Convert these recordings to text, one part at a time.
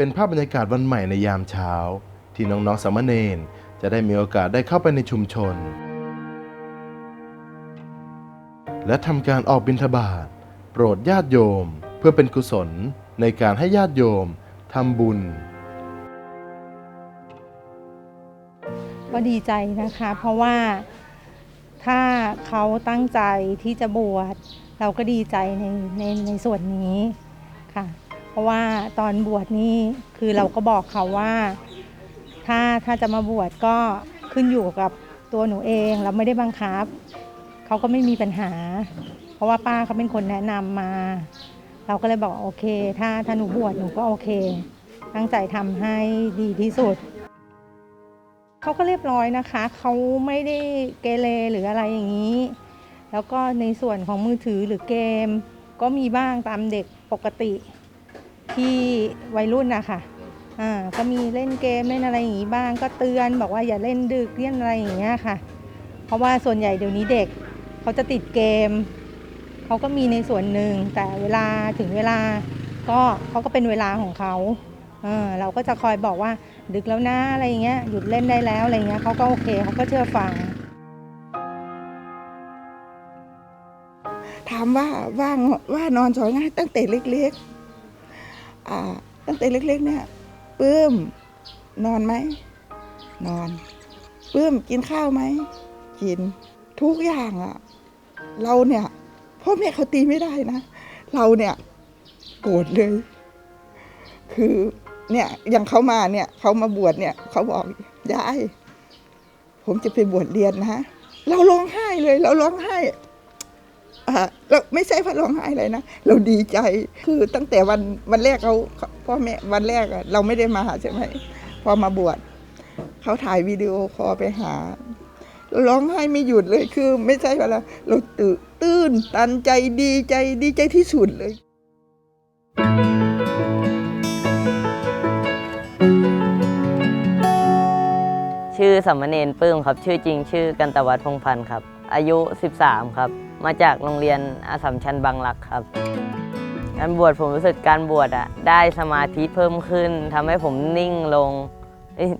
เป็นภาพบรรยากาศวันใหม่ในยามเช้า ที่น้องๆสามเณรจะได้มีโอกาสได้เข้าไปในชุมชน และทำการออกบิณฑบาตโปรดญาติโยม เพื่อเป็นกุศลในการให้ญาติโยมทำบุญ ก็ดีใจนะคะ เพราะว่าถ้าเขาตั้งใจที่จะบวชเราก็ดีใจในในในส่วนนี้ค่ะ ราะว่าตอนบวชนี่คือเราก็บอกเขาว่า ถ้าถ้าจะมาบวชก็ขึ้นอยู่กับตัวหนูเองเราไม่ได้บังคับเขาก็ไม่มีปัญหา เพราะว่าป้าเขาเป็นคนแนะนำมา เราก็เลยบอกโอเค ถ้าถ้าหนูบวชหนูก็โอเค ตั้งใจทำให้ดีที่สุดเขาก็เรียบร้อยนะคะ เขาไม่ได้เกเรหรืออะไรอย่างนี้ แล้วก็ในส่วนของมือถือหรือเกม ก็มีบ้างตามเด็กปกติ ที่วัยรุ่นนะคะอ่าก็มีเล่นเกมเล่นอะไรอย่างนี้บ้างก็เตือนบอกว่าอย่าเล่นดึกเล่นอะไรอย่างเงี้ยค่ะ เพราะว่าส่วนใหญ่เดี๋ยวนี้เด็กเขาจะติดเกมเขาก็มีในส่วนหนึ่งแต่เวลาถึงเวลาก็เขาก็เป็นเวลาของเขาเออเราก็จะคอยบอกว่าดึกแล้วนะอะไรอย่างเงี้ยหยุดเล่นได้แล้วอะไรเงี้ยเขาก็โอเคเขาก็เชื่อฟัง ถามว่าว่างว่านอนสอนง่ายตั้งแต่เล็กๆอ่า ตั้งแต่เล็ก ๆ เนี่ยปลื้มนอนไหม นอนปลื้มกินข้าวไหม กิน ทุกอย่างอะเราเนี่ยพ่อแม่เขาตีไม่ได้นะ เราเนี่ยโกรธเลย คือเนี่ยอย่างเขามาเนี่ยเขามาบวชเนี่ยเขาบอกยายผมจะไปบวชเรียนนะ เราร้องไห้เลย เราร้องไห้ เราไม่ใช่ว่าร้องไห้เลยนะ เราดีใจคือตั้งแต่วันวันแรกเขาพ่อแม่วันแรกเราไม่ได้มาหาใช่ไหมพอมาบวชเขาถ่ายวิดีโอคอไปหาเราร้องไห้ไม่หยุดเลยคือ ไม่ใช่ว่าเราเราตื่นตื้นตันใจดีใจดีใจที่สุดเลย ชื่อสัมมเนนปลื้มครับ ชื่อจริงชื่อกันตวัฒน์พงพันธ์ครับ อายุ 13 ครับ มาจากโรงเรียนอาสัมชัญบางรักครับการบวชผมรู้สึกการบวชอะได้สมาธิเพิ่มขึ้นทำให้ผมนิ่งลง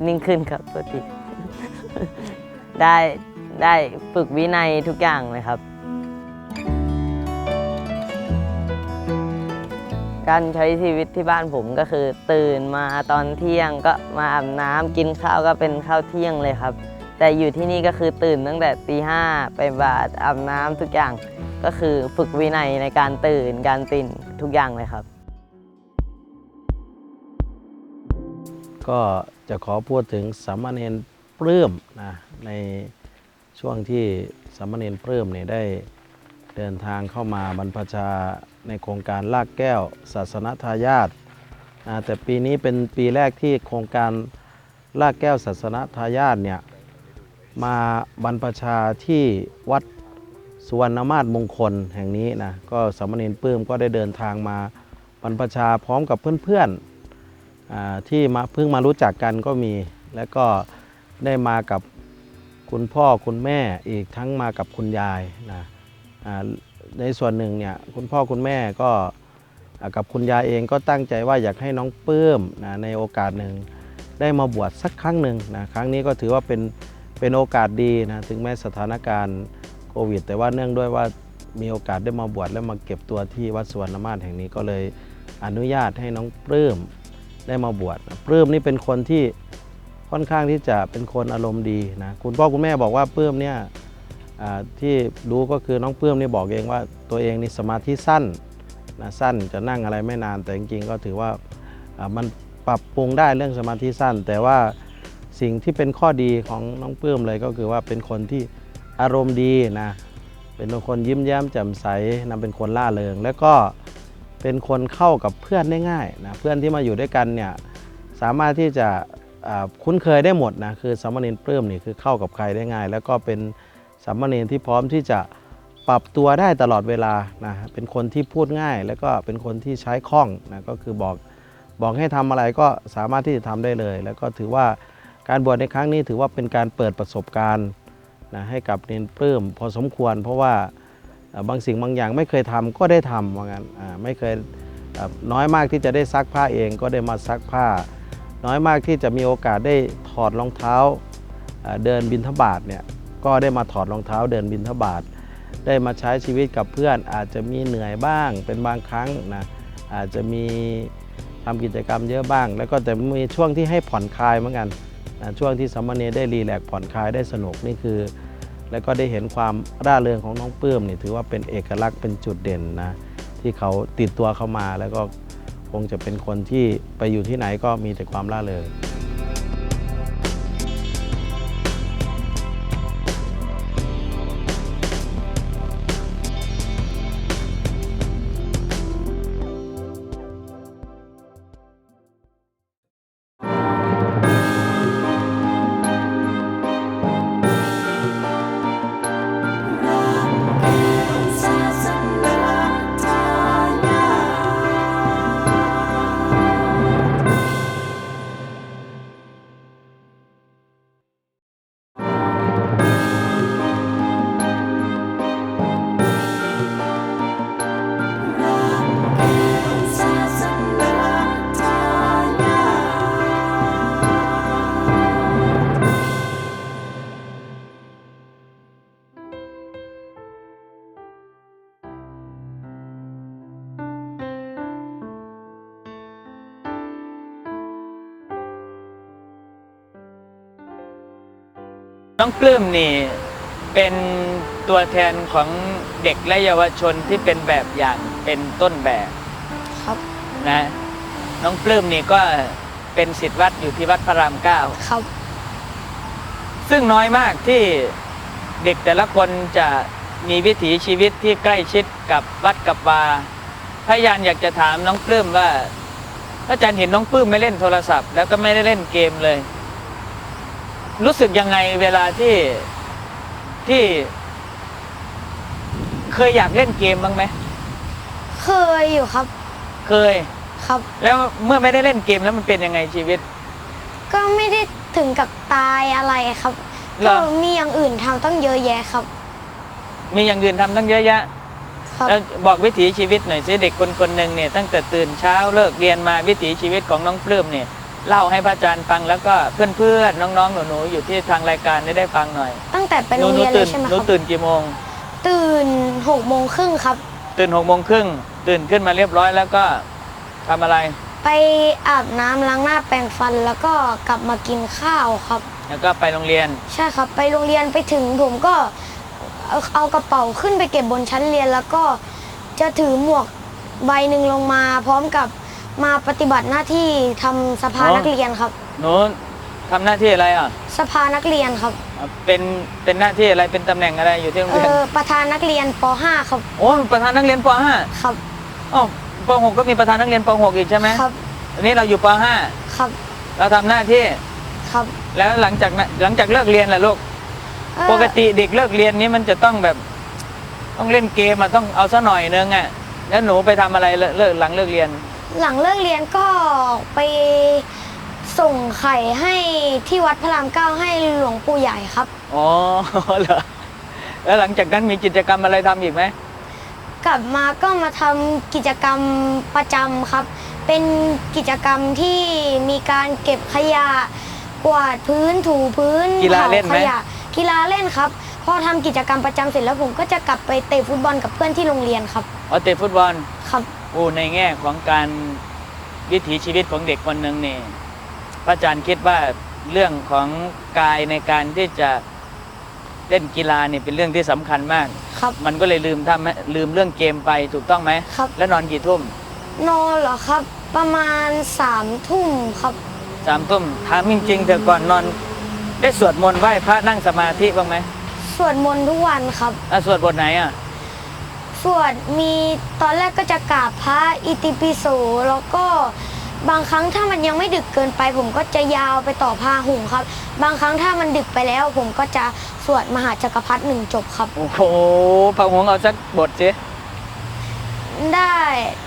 นิ่งขึ้นครับปกติได้ได้ฝึกวินัยทุกอย่างเลยครับ การใช้ชีวิตที่บ้านผมก็คือ ตื่นมาตอนเที่ยงก็มาอาบน้ำกินข้าวก็เป็นข้าวเที่ยงเลยครับ แต่อยู่ที่นี่ก็คือตื่นตั้งแต่ตีห้าไปบาตรอาบน้ำทุกอย่างก็คือฝึกวินัยในการตื่นการตื่นทุกอย่างเลยครับ ก็จะขอพูดถึงสามเณรปลื้มนะในช่วงที่สามเณรปลื้มเนี่ยได้เดินทางเข้ามาบรรพชาในโครงการลากแก้ว ศาสนทายาทนะแต่ปีนี้เป็นปีแรกที่โครงการลากแก้วศาสนทายาทเนี่ย มาบรรพชาที่วัดสุวรรณมาศมงคลแห่งนี้นะก็สามเณรปลื้มก็ได้เดินทางมาบรรพชาพร้อมกับเพื่อนๆที่มาเพิ่งมารู้จักกันก็มี แล้วก็ได้มากับคุณพ่อคุณแม่อีกทั้งมากับคุณยายนะในส่วนหนึ่งเนี่ยคุณพ่อคุณแม่ก็กับคุณยายเองก็ตั้งใจว่าอยากให้น้องปลื้มนะในโอกาสหนึ่งได้มาบวชสักครั้งหนึ่งนะครั้งนี้ก็ถือว่าเป็น เป็นโอกาสดีนะถึงแม้สถานการณ์โควิด แต่ว่าเนื่องด้วยว่ามีโอกาสได้มาบวชและมาเก็บตัวที่วัดสวรรณมาศแห่งนี้ก็เลยอนุญาตให้น้องปลื้มได้มาบวชปลื้มนี่เป็นคนที่ค่อนข้างที่จะเป็นคนอารมณ์ดีนะคุณพ่อคุณแม่บอกว่าปลื้มเนี่ยที่รู้ก็คือน้องปลื้มนี่บอกเองว่าตัวเองนี่สมาธิสั้นนะสั้นจะนั่งอะไรไม่นานแต่จริงๆก็ถือว่ามันปรับปรุงได้เรื่องสมาธิสั้น แต่ว่า สิ่งที่เป็นข้อดีของน้องปลื้มเลยก็คือว่าเป็นคนที่อารมณ์ดีนะ เป็นคนยิ้มแย้มแจ่มใสนะเป็นคนล่าเริง แล้วก็เป็นคนเข้ากับเพื่อนได้ง่ายนะเพื่อนที่มาอยู่ด้วยกันเนี่ยสามารถที่จะคุ้นเคยได้หมดนะคือสามเณรปลื้มนี่คือเข้ากับใครได้ง่าย แล้วก็เป็นสามเณรที่พร้อมที่จะปรับตัวได้ตลอดเวลานะเป็นคนที่พูดง่าย แล้วก็เป็นคนที่ใช้คล่องนะก็คือบอกบอกให้ทำอะไรก็สามารถที่จะทำได้เลย แล้วก็ถือว่า การบวชในครั้งนี้ถือว่าเป็นการเปิดประสบการณ์นะให้กับเนนปลื้มพอสมควร เพราะว่าบางสิ่งบางอย่างไม่เคยทำก็ได้ทำว่างั้นไม่เคยน้อยมากที่จะได้ซักผ้าเองก็ได้มาซักผ้า น้อยมากที่จะมีโอกาสได้ถอดรองเท้าเดินบินทบาทเนี่ยก็ได้มาถอดรองเท้าเดินบินทบาทได้มาใช้ชีวิตกับเพื่อนอาจจะมีเหนื่อยบ้างเป็นบางครั้งนะอาจจะมีทำกิจกรรมเยอะบ้าง แล้วก็แต่มีช่วงที่ให้ผ่อนคลายเหมือนกัน นะช่วงที่สามเณรได้รีแลกผ่อนคลายได้สนุกนี่คือ แล้วก็ได้เห็นความร่าเริงของน้องปื้มนี่ถือว่าเป็นเอกลักษณ์เป็นจุดเด่นนะที่เขาติดตัวเข้ามาแล้วก็คงจะเป็นคนที่ไปอยู่ที่ไหนก็มีแต่ความร่าเริง องปลื้มนี่เป็นตัวแทนของเด็กและเยาวชนที่เป็นแบบอย่างเป็นต้นแบบครับนะน้องปลื้มนี่ก็เป็นศิษย์วัดอยู่ที่วัดพระรามเก้าครับ ซึ่งน้อยมากที่เด็กแต่ละคนจะมีวิถีชีวิตที่ใกล้ชิดกับวัดกับวาพยานอยากจะถามน้องปลื้มว่าพระอาจารย์เห็นน้องปลื้มไม่เล่นโทรศัพท์ แล้วก็ไม่ได้เล่นเกมเลย รู้สึกยังไงเวลาที่ที่ เคยอยากเล่นเกมบ้างไหมเคยอยู่ครับ เคย ครับ แล้วเมื่อไม่ได้เล่นเกมแล้วมันเป็นยังไงชีวิต ก็ไม่ได้ถึงกับตายอะไรครับเหรก็อ มีอย่างอื่นทำต้องเยอะแยะครับ มีอย่างอื่นทำตั้งเยอะแยะครับ แล้วบอกวิถีชีวิตหน่อยสิเด็กคนคนหนึ่งเนี่ยตั้งแต่ตื่นเช้าเลิกเรียนมาวิถีชีวิตของน้องปลื้มเนี่ย เล่าให้พระอาจารย์ฟังแล้วก็เพื่อนๆน้องๆหนูๆอยู่ที่ทางรายการได้ได้ฟังหน่อยตั้งแต่ไปหโรนูงหนูเรียนเลตื่ยนใช่ไหมหคนูรับตื่นกี่โมง ตื่นหกโมงครึ่งครับ ตื่นหกโมงครึ่งตื่นขึ้นมาเรียบร้อยแล้วก็ทำอะไรไปอาบน้ำล้างหน้าแปรงฟันแล้วก็กลับมากินข้าวครับ แล้วก็ไปโรงเรียน ใช่ครับ ไปโรงเรียนไปถึงผมก็เอาเอากระเป๋าขึ้นไปเก็บบนชั้นเรียน แล้วก็จะถือหมวกใบหนึ่งลงมา พร้อมกับ มาปฏิบัติหน้าที่ทำสภาอ๋อนักเรียนครับ หนูทำหน้าที่อะไรอะ สภานักเรียนครับ เป็นเป็นหน้าที่อะไรเป็นตำแหน่งอะไรอยู่ที่โรงเอเรียนอประธานนักเรียนป .5 ครับโอ้ประธานนักเรียนป ครับ .5 อ๋อป .6 ก็มีประธานนักเรียนป .6 อีกใช่ไหมครับอันนี้เราอยู่ป ครับ .5 เราทำหน้าที่ครับแล้วหลังจากนั้นหลังจากเลิกเรียนล่ะลูกเอ่อปกติเด็กเลิกเรียนนี้มันจะต้องแบบ ต้องเล่นเกมอะต้องเอาซะหน่อยนึงอะแล้วหนูไปทำอะไรเลิกเลิกหลังเลิกเรียน หลังเลิกเรียนก็ไปส่งไข่ให้ที่วัดพระรามเก้าให้หลวงปู่ใหญ่ครับ อ๋อเหรอแล้วหลังจากนั้นมีกิจกรรมอะไรทำอีกไหมกลับมาก็มาทำกิจกรรมประจำครับ เป็นกิจกรรมที่มีการเก็บขยะ กวาดพื้นถูพื้นกีฬาเล่นผไหมขยะกีฬาเล่นครับ พอทำกิจกรรมประจำเสร็จแล้วผมก็จะกลับไปเตะฟุตบอลกับเพื่อนที่โรงเรียนครับ อ๋อเตะฟุตบอลครับโอ้ในแง่ของการวิถีชีวิตของเด็กคนหนึ่งนี่พระอาจารย์คิดว่าเรื่องของกายในการที่จะเล่นกีฬาเนี่ยเป็นเรื่องที่สำคัญมาก ครับ มันก็เลยลืมทำลืมเรื่องเกมไปถูกต้องไหมครับ แล้วนอนกี่ทุ่ม นอนเหรอครับ ประมาณสามทุ่มครับสามทุ่มถามจริงๆเถอะก่อนนอน ได้สวดมนต์ไหว้พระนั่งสมาธิบ้างไหม สวดมนต์ทุกวันครับอะสวดบทไหนอะ สวดมีตอนแรกก็จะกราบพระอิติปิโสแล้วก็บางครั้งถ้ามันยังไม่ดึกเกินไป ผมก็จะยาวไปต่อพาหุงครับ บางครั้งถ้ามันดึกไปแล้ว ผมก็จะสวดมหาจักรพรรดิหนึ่งจบครับโอ้โหพระหงเอาสักบทสิได้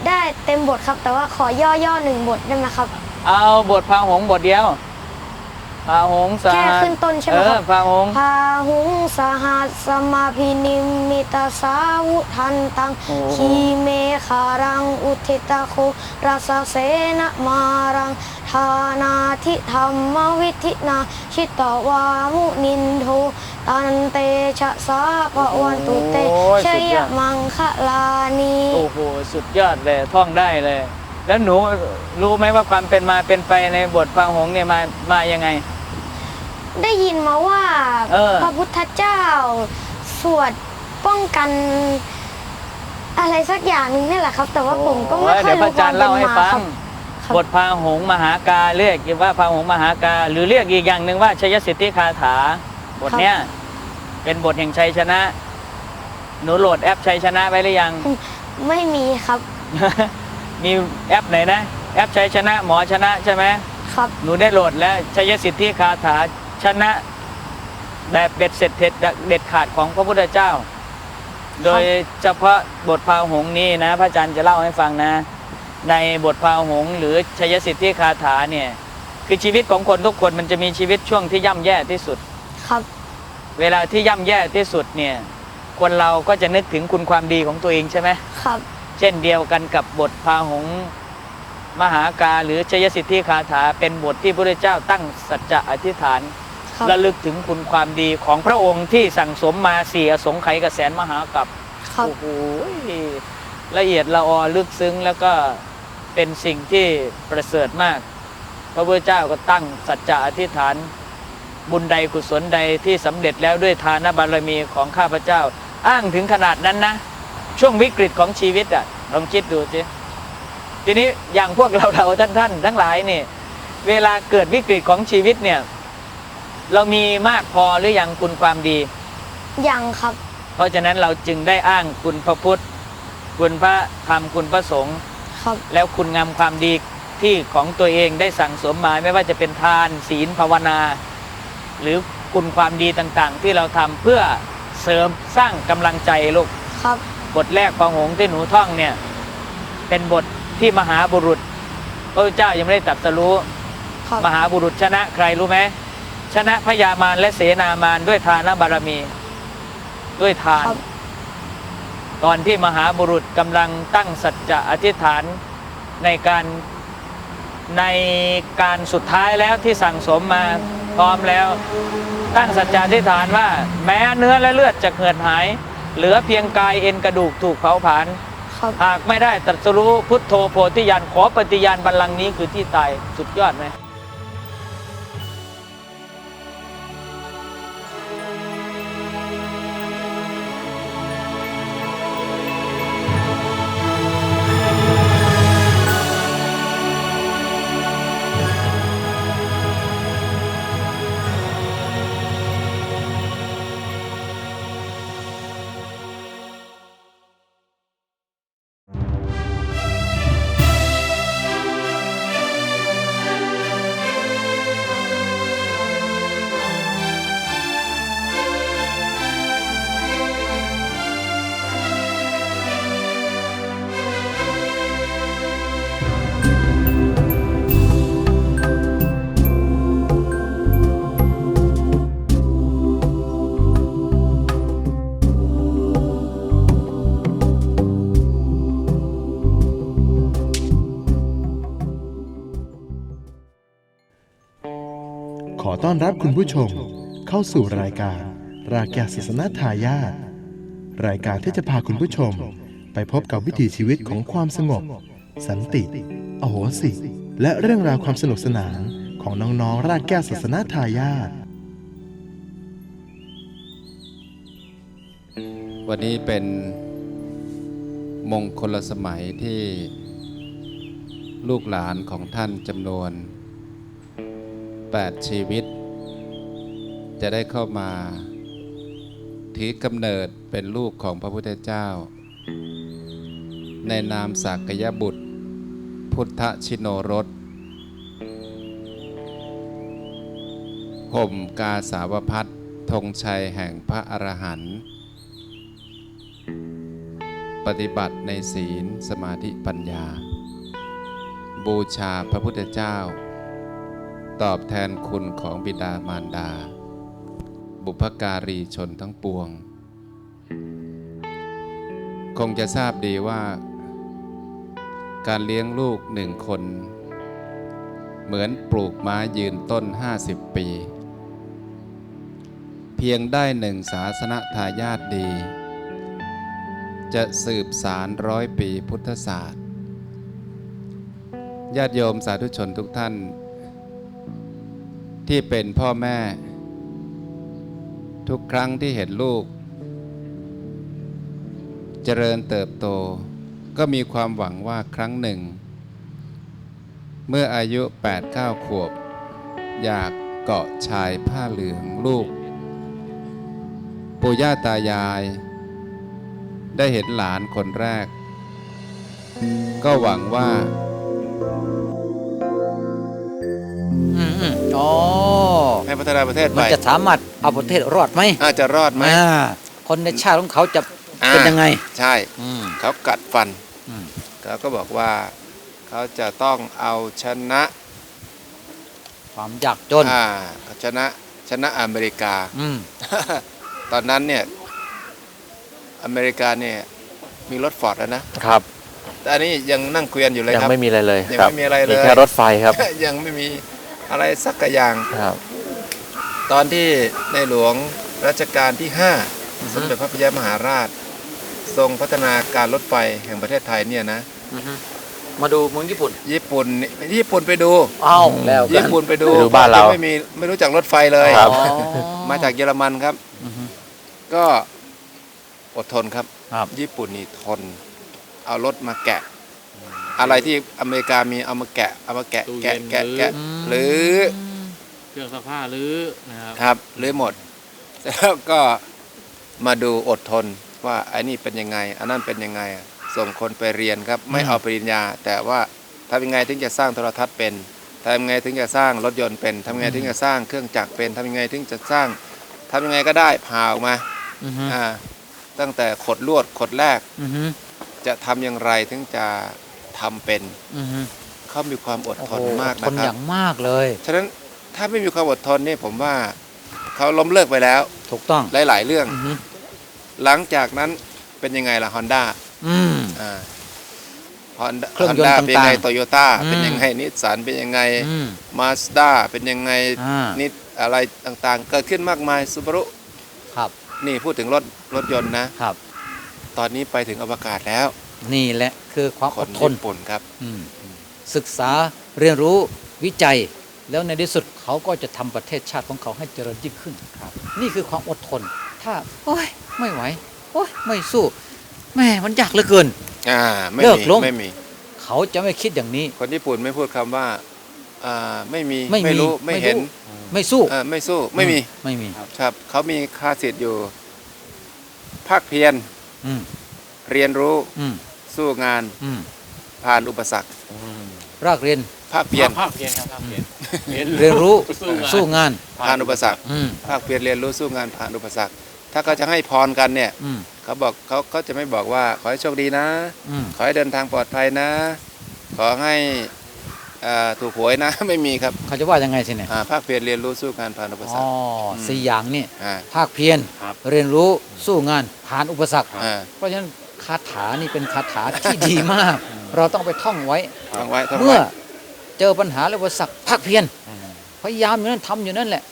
ได้เต็มบทครับ แต่ว่าขอย่อๆหนึ่งบทได้ไหมครับ เอาบทพระหงบทเดียว พระหงสแค่หัสขึ้นต้นใช่ไหมเอคอรับพระหงพาหุงสหัสสมาพินิมมิตาสาวุทันตังโอ้โหขีเมคารังอุทิตาโคราสเสนมารังทานาทิธรรมวิธินา ชิตวามุนินโทตันเตชะสาปะวันตุเตโอ้ยชสุดยยอดมังคะลานี โอ้โหสุดยอดเลยท่องได้เลย แล้วหนูรู้ไหมว่าความเป็นมาเป็นไปในบทพระหงเนี่ยมามายังไง ได้ยินมาว่าเออ พระพุทธเจ้า สวดป้องกัน อะไรสักอย่างหนึงนี่แหละครับ แต่ว่าผมก็ไม่ค่อยเดี๋ยวพรู้ระอาจารย์เล่าให้ฟังครับ บทพาหงส์มหากาเรียกว่าพาหงส์มหากา หรือเรียกอีกอย่างหนึ่งว่าชยสิทธิคาถา บทเนี้ยเป็นบทแห่งชัยชนะ หนูโหลดแอปชัยชนะไว้หรือยัง ไม่มีครับมีแอปไหนนะ แอปชัยชนะหมอชนะใช่ไหม ครับ หนูได้โหลดแล้วชัยสิทธิคาถา ชนะแบบเบ็ดเสร็จเด็ดเด็ดขาดของพระพุทธเจ้า โดยเฉพาะบทพาหงส์นี้นะพระอาจารย์จะเล่าให้ฟังนะ ในบทพาหงส์หรือชัยสิทธิคาถาเนี่ยคือชีวิตของคนทุกคนมันจะมีชีวิตช่วงที่ย่ำแย่ที่สุดครับ เวลาที่ย่ำแย่ที่สุดเนี่ยคนเราก็จะนึกถึงคุณความดีของตัวเองใช่ไหมครับ เช่นเดียวกันกับบทพาหงส์มหากาหรือชยสิทธิคาถาเป็นบทที่พระพุทธเจ้าตั้งสัจจะอธิษฐานค รับระลึกถึงคุณความดีของพระองค์ที่สั่งสมมาเสียสงไขยกระแสนมหากับครับโอ้โหละเอียดละออลึกซึ้งแล้วก็เป็นสิ่งที่ประเสริฐมาก พระพุทธเจ้าก็ตั้งสัจจะอธิษฐาน บุญใดกุศลใดที่สำเร็จแล้วด้วยทานบารมีของข้าพเจ้า อ้างถึงขนาดนั้นนะ ช่วงวิกฤตของชีวิตอะลองคิดดูสิทีนี้อย่างพวกเราเราท่านท่านๆทั้งหลายนี่เวลาเกิดวิกฤตของชีวิตเนี่ย เรามีมากพอหรือยังคุณความดี ยังครับ เพราะฉะนั้นเราจึงได้อ้างคุณพระพุทธ คุณพระธรรมคุณพระสงฆ์ครับ แล้วคุณงามความดีที่ของตัวเองได้สั่งสมมาไม่ว่าจะเป็นทานศีลภาวนา หรือคุณความดีต่างๆ ที่เราทำเพื่อเสริมสร้างกำลังใจลูก ครับ บทแรกของหงส์ที่หนูท่องเนี่ย เป็นบทที่มหาบุรุษ พระพุทธเจ้ายังไม่ได้ตรัสรู้ ครับ มหาบุรุษชนะใครรู้ไหม ชนะพญามารและเสนามารด้วยทานบารมี ด้วยทานครับตอนที่มหาบุรุษกำลังตั้งสัจจะอธิษฐานในการในการสุดท้ายแล้วที่สั่งสมมาพร้อมแล้ว ตั้งสัจจะอธิษฐานว่า แม้เนื้อและเลือดจะเหือดหาย เหลือเพียงกายเอ็นกระดูกถูกเผาผลาญครับหากไม่ได้ตรัสรู้พุทโธโพธิญาณขอปฏิญาณบัลลังก์นี้คือที่ตายสุดยอดไหม อต้อนรับคุณผู้ชมเข้าสู่รายการ ราแกศาสนทายาทรายการที่จะพาคุณผู้ชม ไปพบกับวิถีชีวิตของความสงบ สันติ อโหสิ และเรื่องราวความสนุกสนานของน้องๆรากแก้วศาสนทายาทวันนี้เป็นมงคลสมัยที่ลูกหลานของท่านจำนวน 8 ชีวิต จะได้เข้ามาถือกำเนิดเป็นลูกของพระพุทธเจ้า ในนามสักยบุตร พุทธชิโนรสห่มกาสาวพัดธงชัยแห่งพระอรหันต์ปฏิบัติในศีลสมาธิปัญญา บูชาพระพุทธเจ้า ตอบแทนคุณของบิดามารดา บุพการีชนทั้งปวง คงจะทราบดีว่า การเลี้ยงลูกหนึ่งคน เหมือนปลูกไม้ยืนต้น 50 ปี เพียงได้หนึ่งศาสนทายาทดี จะสืบสารร้อยปีพุทธศาสตร์ญาติโยมสาธุชนทุกท่าน ที่เป็นพ่อแม่ ทุกครั้งที่เห็นลูก เจริญเติบโต ก็มีความหวังว่าครั้งหนึ่ง เมื่ออายุ 8-9 ขวบ อยากเกาะชายผ้าเหลืองลูก ปู่ย่าตายาย ได้เห็นหลานคนแรก ก็หวังว่าอ๋อ ให้พัฒนาประเทศมัไปนจะสามารถเอาประเทศรอดไหมอาจจะรอดไหมอ่าคนในชาติของเขาจะอ่าเป็นยังไง ใช่ อืม เขากัดฟันอืม เขาก็บอกว่าเขาจะต้องเอาชนะความยากจน อ่าชนะชนะอเมริกา อืม ตอนนั้นเนี่ยอเมริกาเนี่ยมีรถฟอร์ดแล้วนะครับ แต่อันนี้ยังนั่งเกวียนอยู่เลยยังครับ ไม่มีอะไรเลยยังครับไม่มีอะไรเลย แค่รถไฟครับ ยังไม่มีอะไรสักอย่าง ครับ ตอนที่ในหลวงรัชกาลที่ 5 สมเด็จพระพญามหาราช ทรงพัฒนาการรถไฟแห่งประเทศไทยเนี่ยนะอือฮึมาดูเมืองญี่ปุ่น ญี่ปุ่นนี่ญี่ปุ่นไปดูอ้าวแล้วกัญี่นปุ่นไปดูไปดูบ้านเรา ไม่มีไม่รู้จักรถไฟเลย ครับ อ๋อ มาจากเยอรมันครับ อือฮึ ก็อดทนครับ ครับ ญี่ปุ่นนี่ทน เอารถมาแกะ อะไรที่อเมริกามีเอามาแกะ เอามาแกะ ตู้เย็แกะนแกะแกะอืมหรือ เครื่องซักผ้าหรือนะครับครับหรือหมดเสร็จแล้วก็มาดูอดทนว่าไอ้นี่เป็นยังไงอันนั้นเป็นยังไงส่งคนไปเรียนครับ ไม่เอาปริญญา แต่ว่าทำยังไงถึงจะสร้างโทรทัศน์เป็นทำยังไงถึงจะสร้างรถยนต์เป็นทำยังไงถึงจะสร้างเครื่องจักรเป็นทำยังไงถึงจะสร้างทำยังไงก็ได้ผ่าออกมาอือฮึอ่าตั้งแต่ขดลวดขดแรกอือฮึจะทำอย่างไรถึงจะทำเป็นอือฮึเขามีความอดโอ้ทโหนมากทนะนคอรับย่างมากเลย ฉะนั้น ถ้าไม่มีความอดทนนี่ผมว่าเขาล้มเลิกไปแล้ว ถูกต้อง หลาย ๆ เรื่อง อือฮึหลังจากนั้นเป็นยังไงล่ะฮอนด้าอืมอ่าฮอนด้าเครื่องยนต์ด้าเป็นยังไงต่างๆโตโยต้าอืม เป็นยังไงนิสสันเป็นยังไงอืม มาสด้าเป็นยังไงอ่านิดอะไรต่างๆ เกิดขึ้นมากมายซูบารุครับนี่พูดถึงรถรถยนต์นะ ครับ ตอนนี้ไปถึงอวกาศแล้วนี่แหละคือความคอนดทนญี่ปุ่นครับ อืมศึกษาเรียนรู้วิจัย แล้วในที่สุดเขาก็จะทำประเทศชาติของเขาให้เจริญยิ่งขึ้นนี่คือความอดทน ถ้าโอ้ยไม่ไหวโอ้ยไม่สู้แม่มันยากเหลือเกินอ่าไม่เลิกมีลงไม่มี เขาจะไม่คิดอย่างนี้ คนญี่ปุ่นไม่พูดคำว่าอ่าไม่มีไม่มีไม่รู้ไม่เห็น ไม่สู้อ่าไม่สู้ไม่มีไม่มีครับเขามีค่าสิทธิ์อยู่ภาคเพียรอืมเรียนรู้อืมสู้งานอืมผ่านอุปสรรครากเรียนภาคเพียรภาพเพียนครับภาพเพียน เรียนรู้สู้งานสู้งานผ่านอุปสรรคอืมภาคเพียรเรียนรู้สู้งานผ่านอุปสรรค ถ้าเขาจะให้พรกันเนี่ยอืมเขาบอกเขาเขาจะไม่บอกว่าขอให้โชคดีนะอืมขอให้เดินทางปลอดภัยนะ ขอให้อ่าถูกหวยนะ ไม่มีครับเขาจะว่ายังไงสิเนี่ยอ่าภาคเพียรเรียนรู้สู้งานผ่านอุปสรอ๋รอคสี่อย่างนี่อ่าภาคเพียรครับเรียนรู้สู้งานผ่านอุปสรรคอ่าเพราะฉะนั้นคาถานี่เป็นคาถาที่ดีมาก เราต้องไปท่องไว้ท่องไว้ท่องเมื่ไว้อ เจอปัญหาและอุปสรรคภาคเพียรพยายามอยู่นั่นทำอยู่นั่นแหละ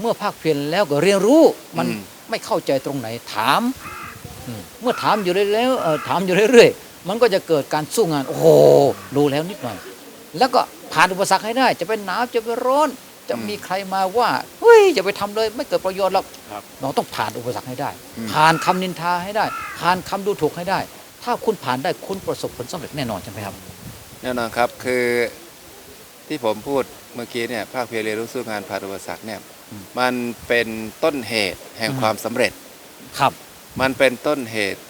เมื่อภาคเพียรแล้วก็เรียนรู้มันไม่เข้าใจตรงไหนถามอืมเมื่อถามอยู่เรื่อยๆเอ่อถามอยู่เรื่อยๆมันก็จะเกิดการสู้งาน โอ้โหรู้แล้วนิดหน่อย แล้วก็ผ่านอุปสรรคให้ได้ จะเป็นหนาวจะเป็นร้อนจะมีใครมาว่าเฮ้ยอย่าไปทำเลยไม่เกิดประโยชน์หรอกครับเราต้องผ่านอุปสรรคให้ได้อืมผ่านคำนินทาให้ได้ ผ่านคำดูถูกให้ได้ ถ้าคุณผ่านได้คุณประสบผลสำเร็จแน่นอนใช่ไหมครับ แน่นอนครับคือ ที่ผมพูดเมื่อกี้เนี่ยภาคเพียรเรียนรู้สู้งานผ่านอุปสรรคเนี่ยอืมมันเป็นต้นเหตุแห่งอืมความสำเร็จครับ มันเป็นต้นเหตุ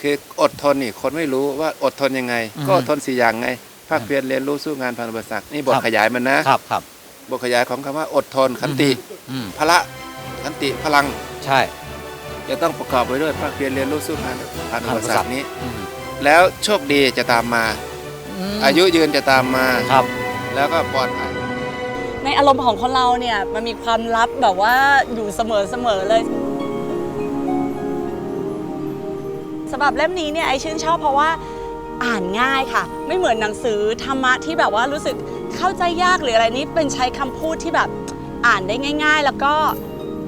คืออดทนนี่คนไม่รู้ว่าอดทนยังไงอืมก็อดทนสี่อย่างไง ภาคเพียรเรียนรู้สู้งานผ่านอุปสรรคนี่บทครับขยายมันนะครับครับบทขยายของคำว่าอดทนขันติอืมพละขันติพลังใช่ จะต้องประกอบไปด้วยภาคเพียรเรียนรู้สู้งานผ่านอุปสรรคนี้อืมแล้วโชคดีจะตามมามอายุยืนจะตามมาครับ แล้วก็ปลอดภัยในอารมณ์ของคนเราเนี่ยมันมีความลับแบบว่าอยู่เสมอเสมอเลยสำหรับเล่มนี้เนี่ยไอชื่นชอบเพราะว่าอ่านง่ายค่ะ ไม่เหมือนหนังสือธรรมะที่แบบว่ารู้สึกเข้าใจยากหรืออะไรนี้เป็นใช้คำพูดที่แบบอ่านได้ง่าย ๆ แล้วก็